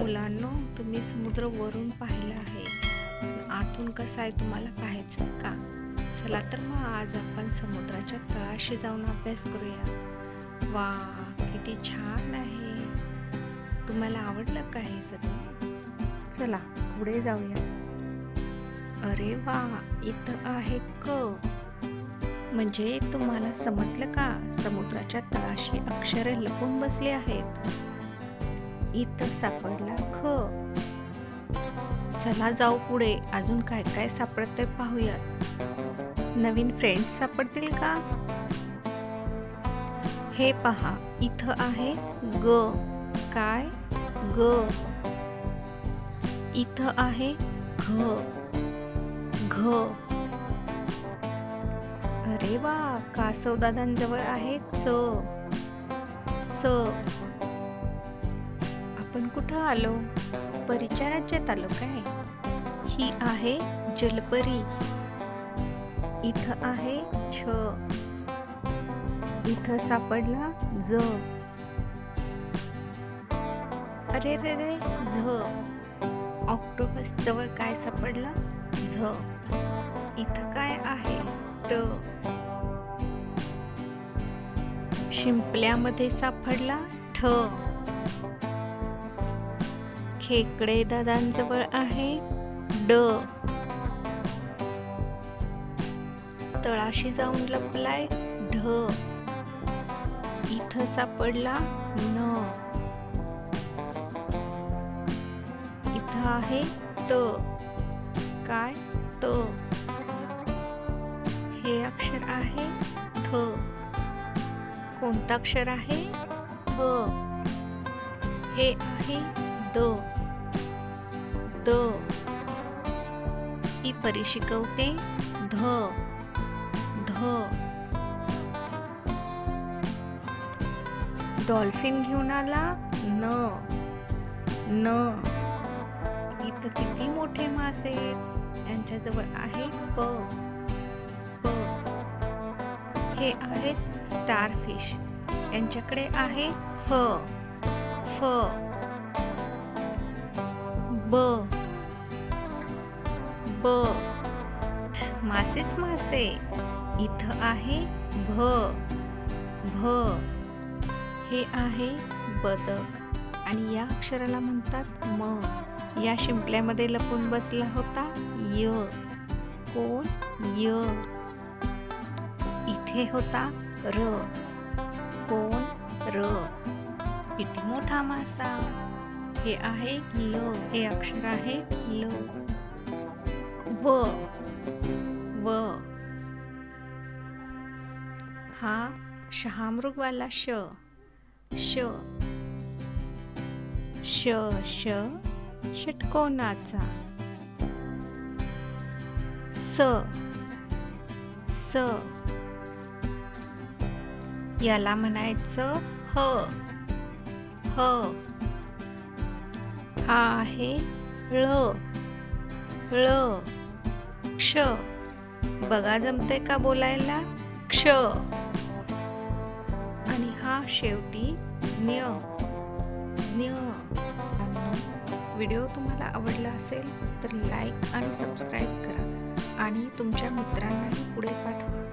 मुलांनो तुम्ही समुद्र वरून पाहिला आहे. पण आतून कसा आहे तुम्हाला पाहायचं का? चला तर मग आज आपण समुद्राच्या तळाशी जाऊन अभ्यास करूयात. वा किती छान आहे. तुम्हाला आवडलं का हे सगळं? चला पुढे जाऊया अरे वा इथं आहे क. म्हणजे तुम्हाला समजलं का? समुद्राच्या तळाशी अक्षरे लपून बसली आहेत. इथं सापडला. ख. चला जाऊ पुढे. अजून काय काय सापडत पाहूयात. नवीन फ्रेंड्स सापडतील का? हे पहा. इथं आहे ग. काय? ग. इथं आहे घ. घ. अरे वा! कासव दादांजवळ आहे च. च. आपण कुठं आलो? परीच्या राज्यात आलो काय? ही आहे जलपरी. इथं आहे छ. इथं सापडला ज. अरे रे रे झ. ऑक्टोपस जवळ काय सापडलं? झ. इथं काय आहे? ट. शिंपल्यामध्ये सापडला ठ. खेकडे दादांजवळ आहे. ड. तळाशी जाऊन लपलाय. ढ. इथं सापडला न. इथं आहे त. काय त? हे अक्षर आहे थ. कोणता अक्षर आहे? थ. हे आहे द. द ही परी शिकवते ध. ध. डॉल्फिन घेऊन आला न. न. इथं किती मोठे मासे आहेत? यांच्याजवळ आहे प. प. हे आहेत स्टारफिश. यांच्याकडे आहे फ. फ. ब. ब. मासेच मासे. इथं आहे भ. भ. हे आहे बदक. आणि या अक्षराला म्हणतात म. या शिंपल्यामध्ये लपून बसला होता य. कोण? य. इथे होता र. कोण? र. किती मोठा मासा. हे आहे ल हे अक्षर आहे ल व व. हा शहामृगवाला श श. श श षटकोनाचा. स स. याला म्हणायचं ह ह. हा आहे. ळ ळ क्ष. बघा जमते का बोलायला? क्ष. आणि हा शेवटी न्य न्य व्हिडिओ तुम्हाला आवडला असेल तर लाईक आणि सबस्क्राईब करा. आणि तुमच्या मित्रांनाही पुढे पाठवा.